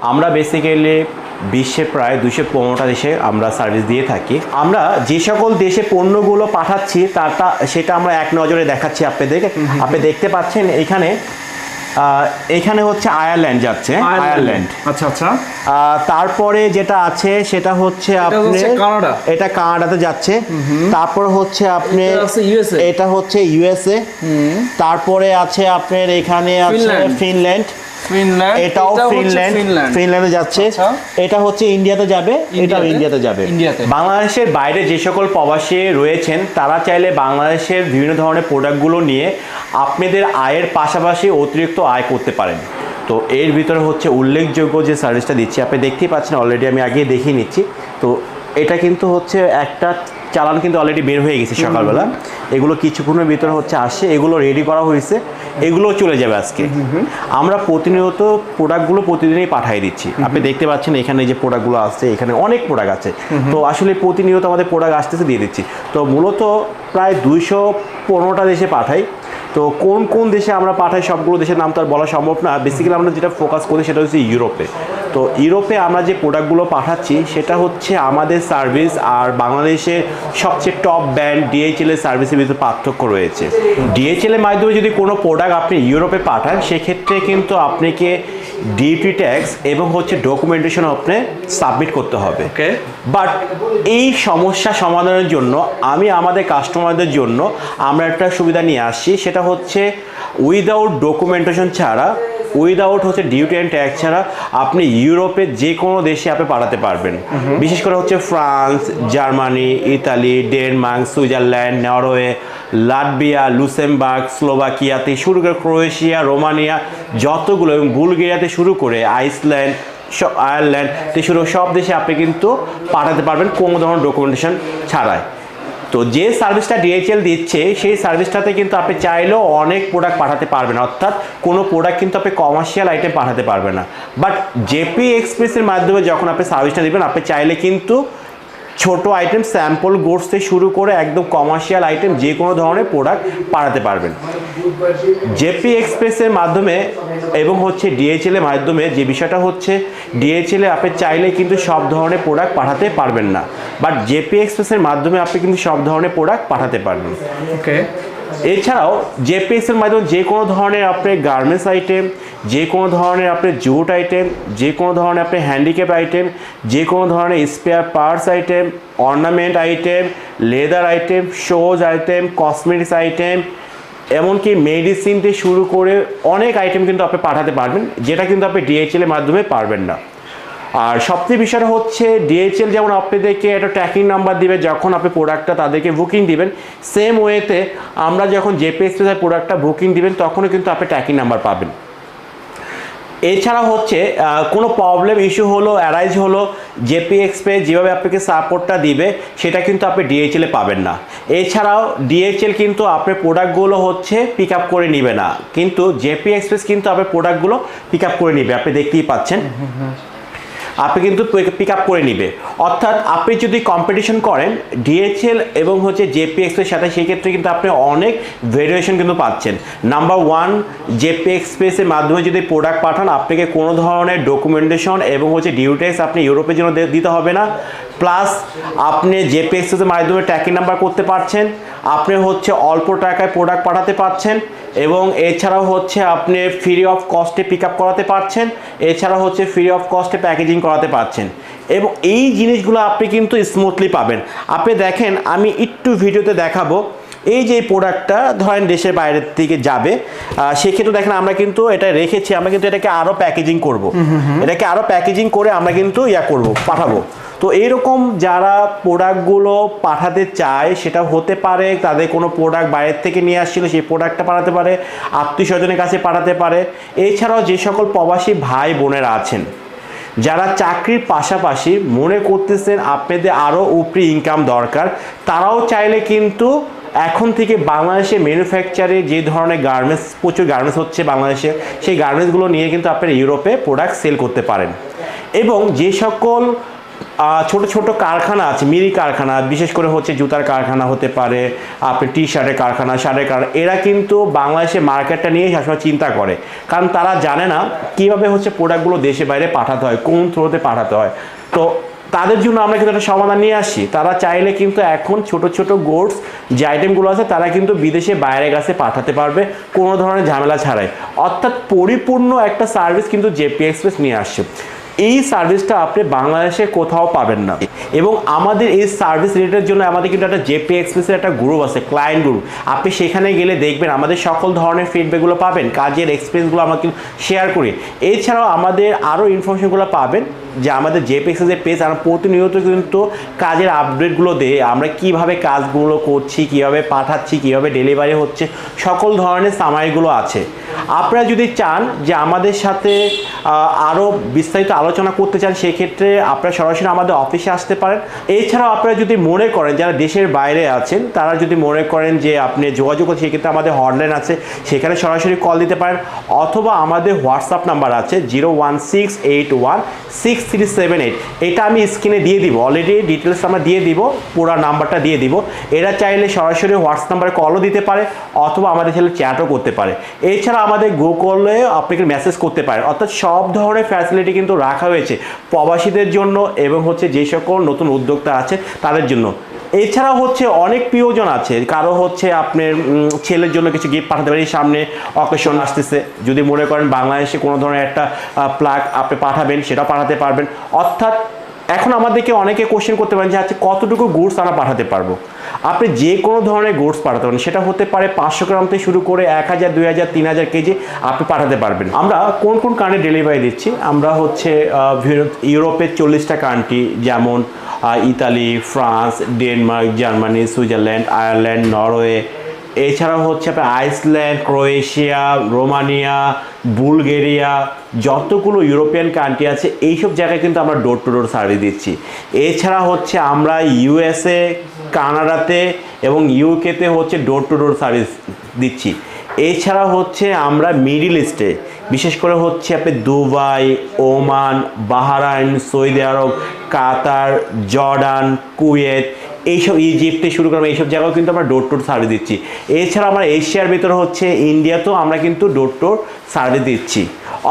আমরা বেসিক্যালি বিশ্বে প্রায় দুশো পনেরোটা দেশে আমরা সার্ভিস দিয়ে থাকি। আমরা যে সকল দেশে পণ্যগুলো পাঠাচ্ছি তারটা সেটা আমরা এক নজরে দেখাচ্ছি আপনাদেরকে। আপনি দেখতে পাচ্ছেন এখানে এখানে হচ্ছে আয়ারল্যান্ড যাচ্ছে আয়ারল্যান্ড আচ্ছা আচ্ছা। আহ, তারপরে যেটা আছে সেটা হচ্ছে আপনি কানাডা। এটা কানাডাতে যাচ্ছে। তারপর হচ্ছে আপনি এটা হচ্ছে ইউএসএ তারপরে আছে আপনার এখানে আছে ফিনল্যান্ড। ফিনল্যান্ড? এটাও ফিনল্যান্ড। ফিনল্যান্ড। যাচ্ছে। আচ্ছা। এটা হচ্ছে ইন্ডিয়াতে যাবে এটাও ইন্ডিয়াতে? ইন্ডিয়াতে যাবে। বাংলাদেশের বাইরে যে সকল প্রবাসী রয়েছেন তারা চাইলে বাংলাদেশের বিভিন্ন ধরনের প্রোডাক্টগুলো নিয়ে আপনাদের আয়ের পাশাপাশি অতিরিক্ত আয় করতে পারেন। তো এর ভিতরে হচ্ছে উল্লেখযোগ্য যে সার্ভিসটা দিচ্ছি আপনি দেখতেই পাচ্ছেন অলরেডি আমি আগে দেখিয়ে নিচ্ছি। তো এটা কিন্তু হচ্ছে একটা চালান কিন্তু অলরেডি বের হয়ে গেছে সকালবেলা। এগুলো কিছুক্ষণের ভিতরে হচ্ছে আসছে এগুলো রেডি করা হয়েছে এগুলো চলে যাবে আজকে। আমরা প্রতিনিয়ত প্রোডাক্টগুলো প্রতিদিনই পাঠিয়ে দিচ্ছি। আপনি দেখতে পাচ্ছেন এখানে যে প্রোডাক্টগুলো আসছে এখানে অনেক প্রোডাক্ট আছে। তো আসলে প্রতিনিয়ত আমাদের প্রোডাক্ট আসতেছে দিয়ে দিচ্ছি। তো মূলত প্রায় দুইশো পনেরোটা দেশে পাঠাই। তো কোন কোন দেশে আমরা পাঠাই সবগুলো দেশের নাম তো আর বলা সম্ভব না। বেসিক্যালি আমরা যেটা ফোকাস করি সেটা হচ্ছে ইউরোপে। তো ইউরোপে আমরা যে প্রোডাক্টগুলো পাঠাচ্ছি সেটা হচ্ছে আমাদের সার্ভিস আর বাংলাদেশের সবচেয়ে টপ ব্র্যান্ড ডিএইচএল এর সার্ভিসের ভিতরে পার্থক্য রয়েছে। ডিএইচএল এর মাধ্যমে যদি কোনো প্রোডাক্ট আপনি ইউরোপে পাঠান সেক্ষেত্রে কিন্তু আপনাকে ডিউটি ট্যাক্স এবং হচ্ছে ডকুমেন্টেশন আপনি সাবমিট করতে হবে। ওকে বাট এই সমস্যা সমাধানের জন্য আমি আমাদের কাস্টমারদের জন্য আমরা একটা সুবিধা নিয়ে আসছি সেটা হচ্ছে উইদাউট ডকুমেন্টেশন ছাড়া উইদাউট হচ্ছে ডিউটি অ্যান্ড ট্যাক্স ছাড়া আপনি ইউরোপের যে কোনো দেশে আপনি পাঠাতে পারবেন। বিশেষ করে হচ্ছে France Germany Italy Denmark Switzerland Norway Latvia Luxembourg স্লোভাকিয়াতে শুরু করে ক্রোয়েশিয়া রোমানিয়া যতগুলো এবং বুলগেরিয়াতে শুরু করে আইসল্যান্ড সব আয়ারল্যান্ড শুরু সব দেশে আপনি কিন্তু পাঠাতে পারবেন কোনো ধরনের ডকুমেন্টেশন ছাড়াই। তো যে সার্ভিসটা ডিএইচএল দিচ্ছে, সেই সার্ভিসটাতে কিন্তু আপনি চাইলেও অনেক প্রোডাক্ট পাঠাতে পারবেন। অর্থাৎ কোনো প্রোডাক্ট কিন্তু আপনি কমার্শিয়াল আইটেম পাঠাতে পারবেন না। বাট জেপি এক্সপ্রেসের মাধ্যমে যখন আপনি সার্ভিসটা দেবেন, আপনি চাইলে কিন্তু ছোট আইটেম স্যাম্পল গোডস থেকে শুরু করে একদম কমার্শিয়াল আইটেম যে কোনো ধরনের প্রোডাক্ট পাঠাতে পারবেন। জেপি এক্সপ্রেসের মাধ্যমে এবং হচ্ছে ডিএইচএল এর মাধ্যমে যে বিষয়টা হচ্ছে ডিএইচএল এ আপনি চাইলে কিন্তু সব ধরনের প্রোডাক্ট পাঠাতে পারবেন না। বাট জেপি এক্সপ্রেসের মাধ্যমে আপনি কিন্তু সব ধরনের প্রোডাক্ট পাঠাতে পারবেন। ওকে এছাড়াও জেপিএক্স এর মাধ্যমে যে কোনো ধরনের আপনি গার্মেন্টস আইটেম যে কোনো ধরনের আপনি জুট আইটেম যে কোনো ধরনের আপনি হ্যান্ডিক্যাপ আইটেম যে কোনো ধরনের spare parts item ornament item leather item shoes item cosmetics item এমনকি মেডিসিন থেকে শুরু করে অনেক আইটেম কিন্তু আপনি পাঠাতে পারবেন, যেটা কিন্তু আপনি ডিএইচএল এর মাধ্যমে পারবেন না। আর সবচেয়ে বিষয়টা হচ্ছে ডিএইচএল যেমন আপনাদেরকে একটা ট্র্যাকিং নাম্বার দিবে, যখন আপনি প্রোডাক্টটা তাদেরকে বুকিং দিবেন সেম ওয়েতে আমরা যখন জেপি এক্সপ্রেসের প্রোডাক্টটা বুকিং দিবেন, তখনও কিন্তু আপনি ট্র্যাকিং নাম্বার পাবেন। এছাড়া হচ্ছে কোনো প্রবলেম ইস্যু হলো অ্যারাইজ হলো জেপি এক্সপ্রেস যেভাবে আপনাকে সাপোর্টটা দিবে, সেটা কিন্তু আপনি ডিএইচএল পাবেন না। এছাড়াও ডিএইচএল কিন্তু আপনার প্রোডাক্টগুলো হচ্ছে পিক আপ করে নিবে না। কিন্তু জেপি এক্সপ্রেস কিন্তু আপনার প্রোডাক্টগুলো পিক আপ করে নিবে, আপনি দেখতেই পাচ্ছেন। আপনি কিন্তু পিক আপ করে নিবে। অর্থাৎ আপনি যদি কম্পিটিশন করেন ডিএইচএল এবং হচ্ছে জেপি এক্সপ্রেসের সাথে, সেই ক্ষেত্রে কিন্তু আপনি অনেক ভেরিয়েশন কিন্তু পাচ্ছেন। নাম্বার ওয়ান জেপি এক্সপ্রেসের মাধ্যমে যদি প্রোডাক্ট পাঠান, আপনাকে কোনো ধরনের ডকুমেন্টেশন এবং হচ্ছে ডিউটেক্স আপনি ইউরোপের জন্য দিতে হবে না। প্লাস আপনি জেপি এক্সপ্রেসের মাধ্যমে ট্র্যাকিং নাম্বার করতে পারছেন আপনি হচ্ছে অল্প টাকায় প্রোডাক্ট পাঠাতে পারছেন এবং এছাড়াও হচ্ছে আপনি ফ্রি অফ কস্টে পিক আপ করাতে পারছেন এছাড়া হচ্ছে ফ্রি অফ কস্টে প্যাকেজিং করাতে পারছেন। এবং এই জিনিসগুলো আপনি কিন্তু স্মুথলি পাবেন। আপনি দেখেন আমি একটু ভিডিওতে দেখাবো এই যে প্রোডাক্টটা ধরেন দেশের বাইরের থেকে যাবে সেক্ষেত্রে দেখেন আমরা কিন্তু এটা রেখেছি আমরা কিন্তু এটাকে আরও প্যাকেজিং করব। এটাকে আরও প্যাকেজিং করে আমরা কিন্তু ইয়া করব পাঠাবো। তো এইরকম যারা প্রোডাক্টগুলো পাঠাতে চায়, সেটা হতে পারে তাদের কোনো প্রোডাক্ট বাইরের থেকে নিয়ে আসছিল, সেই প্রোডাক্টটা পাঠাতে পারে আত্মীয় স্বজনের কাছে পাঠাতে পারে। এছাড়াও যে সকল প্রবাসী ভাই বোনেরা আছেন, যারা চাকরির পাশাপাশি মনে করতেছেন আপনাদের আরও উপরি ইনকাম দরকার, তারাও চাইলে কিন্তু এখন থেকে বাংলাদেশে ম্যানুফ্যাকচারে যে ধরনের গার্মেন্টস প্রচুর গার্মেন্টস হচ্ছে বাংলাদেশে, সেই গার্মেন্টসগুলো নিয়ে কিন্তু আপনারা ইউরোপে প্রোডাক্ট সেল করতে পারেন। এবং যে সকল ছোট ছোট কারখানা আছে মিরি কারখানা, বিশেষ করে হচ্ছে জুতার কারখানা হতে পারে, আপনি টি শার্টের কারখানা শার্টের কারখানা, এরা কিন্তু বাংলাদেশের মার্কেটটা নিয়ে সবসময় চিন্তা করে। কারণ তারা জানে না কীভাবে হচ্ছে প্রোডাক্টগুলো দেশে বাইরে পাঠাতে হয়, কোন থ্রোতে পাঠাতে হয়। তো তাদের জন্য আমরা কিন্তু একটা সমাধান নিয়ে আসি তারা চাইলে কিন্তু এখন ছোট ছোট গোডস যে আইটেমগুলো আছে, তারা কিন্তু বিদেশে বাইরের কাছে পাঠাতে পারবে, কোনো ধরনের ঝামেলা ছাড়াই। অর্থাৎ পরিপূর্ণ একটা সার্ভিস কিন্তু জেপি এক্সপ্রেস নিয়ে আসছে। এই সার্ভিসটা আপনি বাংলাদেশে কোথাও পাবেন না। এবং আমাদের এই সার্ভিস রিলেটেড জন্য আমাদের কিন্তু একটা জেপি এক্সপ্রেসের একটা গ্রুপ আছে ক্লায়েন্ট গ্রুপ আপনি সেখানে গেলে দেখবেন আমাদের সকল ধরনের ফিডব্যাকগুলো পাবেন, কাজের এক্সপিরিয়েন্সগুলো আমাকে শেয়ার করি। এছাড়াও আমাদের আরও ইনফরমেশনগুলো পাবেন যে আমাদের জেপি যে পেজ আমরা প্রতিনিয়ত কিন্তু কাজের আপডেটগুলো দিয়ে আমরা কীভাবে কাজগুলো করছি, কীভাবে পাঠাচ্ছি, কীভাবে ডেলিভারি হচ্ছে, সকল ধরনের সামাইগুলো আছে। আপনারা যদি চান যে আমাদের সাথে আরও বিস্তারিত আলোচনা করতে চান, সেক্ষেত্রে আপনারা সরাসরি আমাদের অফিসে আসতে পারেন। এছাড়াও আপনারা যদি মনে করেন, যারা দেশের বাইরে আছেন, তারা যদি মনে করেন যে আপনি যোগাযোগ করছেন, সেক্ষেত্রে আমাদের হটলাইন আছে। সেখানে সরাসরি কল দিতে পারেন। অথবা আমাদের হোয়াটসঅ্যাপ নাম্বার আছে zero one six eight one six three seven eight এটা আমি স্ক্রিনে দিয়ে দিব। অলরেডি ডিটেলস আমরা দিয়ে দিব, পুরো নাম্বারটা দিয়ে দিব। এরা চাইলে সরাসরি হোয়াটসঅ্যাপ নাম্বারে কলও দিতে পারে, অথবা আমাদের ছেলে চ্যাটও করতে পারে। এছাড়া আমাদের গুগলে আপনি মেসেজ করতে পারেন অর্থাৎ সব ধরনের ফ্যাসিলিটি কিন্তু রাখা হয়েছে প্রবাসীদের জন্য এবং হচ্ছে যে সকল নতুন উদ্যোক্তা আছে তাদের জন্য। এছাড়াও হচ্ছে অনেক প্রিয়জন আছে। কারও হচ্ছে আপনার ছেলের জন্য কিছু গিফট পাঠাতে পারি, সামনে অকেশন আসতেছে। যদি মনে করেন বাংলাদেশে কোনো ধরনের একটা প্লাগ আপনি পাঠাবেন সেটা পাঠাতে পারবেন। অর্থাৎ এখন আমাদেরকে অনেকে কোশ্চেন করতে পারেন যে আচ্ছা কতটুকু গুডস আমরা পাঠাতে পারব? আপনি যে কোনো ধরনের গোডস পাঠাতে পারেন। সেটা হতে পারে পাঁচশো গ্রাম থেকে শুরু করে এক হাজার, দুই হাজার, তিন হাজার কেজি আপনি পাঠাতে পারবেন। আমরা কোন কোন কান্ট্রি ডেলিভারি দিচ্ছি? আমরা হচ্ছে ইউরোপের চল্লিশটা কান্ট্রি যেমন Italy, France, Denmark, Germany, Switzerland, Ireland, Norway. এছাড়াও হচ্ছে আপনার আইসল্যান্ড, ক্রোয়েশিয়া, রোমানিয়া, বুলগেরিয়া, যতগুলো ইউরোপিয়ান কান্ট্রি আছে, এইসব জায়গায় কিন্তু আমরা ডোর টু ডোর সার্ভিস দিচ্ছি। এছাড়া হচ্ছে আমরা ইউএসএ কানাডাতে এবং ইউকেতে হচ্ছে ডোর টু ডোর সার্ভিস দিচ্ছি। এছাড়া হচ্ছে আমরা মিডিল ইস্টে বিশেষ করে হচ্ছে আপনি Dubai, Oman, Bahrain, Saudi Arab, Qatar, Jordan, Kuwait, এইসব ইজিপ্টে শুরু করলাম এইসব জায়গাও কিন্তু আমরা ডোর টোর সার্ভিস দিচ্ছি। এছাড়া আমরা এশিয়ার ভিতরে হচ্ছে ইন্ডিয়াতেও আমরা কিন্তু ডোর টোর সার্ভিস দিচ্ছি।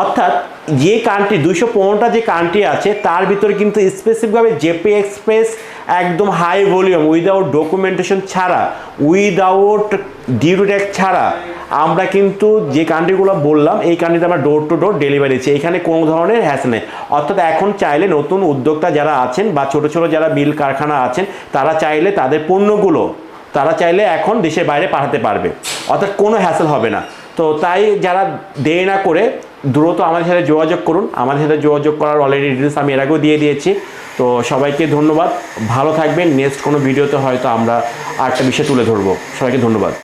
অর্থাৎ যে কান্ট্রি দুইশো পনেরোটা যে কান্ট্রি আছে, তার ভিতরে কিন্তু স্পেসিফিকভাবে জেপি এক্সপ্রেস একদম হাই ভলিউম উইদাউট ডকুমেন্টেশন ছাড়া উইদাউট ডিউটি ট্যাক্স ছাড়া, আমরা কিন্তু যে কান্ট্রিগুলো বললাম, এই কান্ট্রিতে আমরা ডোর টু ডোর ডেলিভারি দিচ্ছি। এখানে কোনো ধরনের হ্যাস নেই। অর্থাৎ এখন চাইলে নতুন উদ্যোক্তা যারা আছেন বা ছোট ছোট যারা বিল কারখানা আছেন, তারা চাইলে তাদের পণ্যগুলো, তারা চাইলে এখন দেশের বাইরে পাঠাতে পারবে। অর্থাৎ কোনো হ্যাসেল হবে না। তো তাই যারা দেরি না করে দ্রুত আমাদের সাথে যোগাযোগ করুন। আমাদের সাথে যোগাযোগ করার অলরেডি ডিটেলস আমি এর আগেও দিয়ে দিয়েছি। তো সবাইকে ধন্যবাদ। ভালো থাকবেন। নেক্সট কোনো ভিডিওতে হয়তো আমরা আরেকটা বিষয় তুলে ধরবো। সবাইকে ধন্যবাদ।